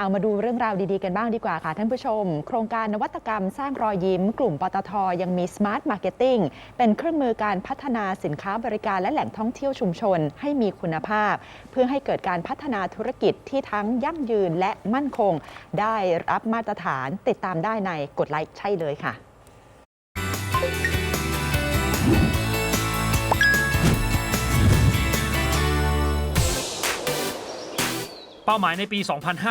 เอามาดูเรื่องราวดีๆกันบ้างดีกว่าค่ะท่านผู้ชม โครงการนวัตกรรมสร้างรอยยิ้ม กลุ่มปตทยังมี Smart Marketing เป็นเครื่องมือการพัฒนาสินค้าบริการและแหล่งท่องเที่ยวชุมชนให้มีคุณภาพ เพื่อให้เกิดการพัฒนาธุรกิจที่ทั้งยั่งยืนและมั่นคง ได้รับมาตรฐานติดตามได้ในกดไลค์ใช่เลยค่ะ เป้าหมายในปี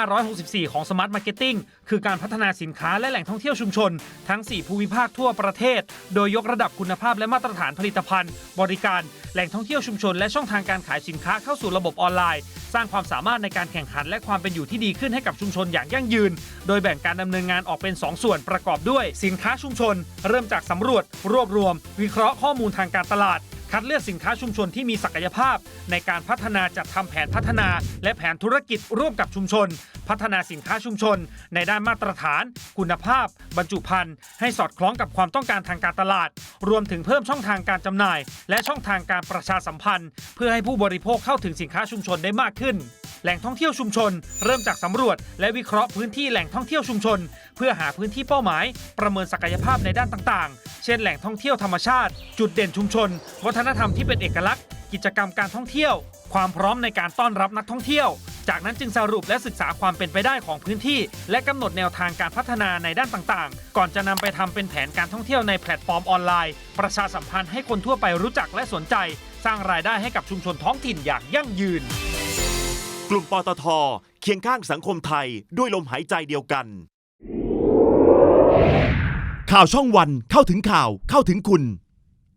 2564 ของ Smart Marketing คือการพัฒนาสินค้าและแหล่งท่องเที่ยวชุมชน ทั้ง 4 ภูมิภาคทั่วประเทศ โดยยกระดับคุณภาพและมาตรฐานผลิตภัณฑ์ บริการ แหล่งท่องเที่ยวชุมชน และช่องทางการขายสินค้าเข้าสู่ระบบออนไลน์ สร้างความสามารถในการแข่งขันและความเป็นอยู่ที่ดีขึ้นให้กับชุมชนอย่างยั่งยืน โดยแบ่งการดำเนินงานออกเป็น 2 ส่วนประกอบด้วย สินค้าชุมชน เริ่มจากสำรวจ รวบรวม วิเคราะห์ข้อมูลทางการตลาด คัดเลือกสินค้าชุมชนที่มีศักยภาพ ในการพัฒนาจัดทำแผนพัฒนา และแผนธุรกิจร่วมกับชุมชน พัฒนาสินค้าชุมชน ในด้านมาตรฐาน คุณภาพ บรรจุภัณฑ์ให้สอดคล้องกับความต้องการทางการตลาด รวมถึงเพิ่มช่องทางการจำหน่าย และช่องทางการประชาสัมพันธ์ เพื่อให้ผู้บริโภคเข้าถึงสินค้าชุมชนได้มากขึ้น แหล่งท่องเที่ยวชุมชน เริ่มจากสำรวจ และวิเคราะห์พื้นที่แหล่งท่องเที่ยวชุมชน เพื่อหาพื้นที่เป้าหมาย ประเมินศักยภาพในด้านต่างๆ เช่น แหล่งท่องเที่ยวธรรมชาติ จุดเด่นชุมชน วัฒนธรรมที่เป็นเอกลักษณ์ กิจกรรมการท่องเที่ยว ความพร้อมในการต้อนรับนักท่องเที่ยว จากนั้นจึงสรุปและศึกษาความเป็นไปได้ของพื้นที่ และกำหนดแนวทางการพัฒนาในด้านต่างๆ ก่อนจะนำไปทำเป็นแผนการท่องเที่ยวในแพลตฟอร์มออนไลน์ ประชาสัมพันธ์ให้คนทั่วไปรู้จักและสนใจ สร้างรายได้ให้กับชุมชนท้องถิ่นอย่างยั่งยืน กลุ่มปตทเคียงข้างสังคมไทยด้วยลมหายใจเดียวกัน ข่าวช่องวันเข้าถึงข่าวเข้าถึงคุณ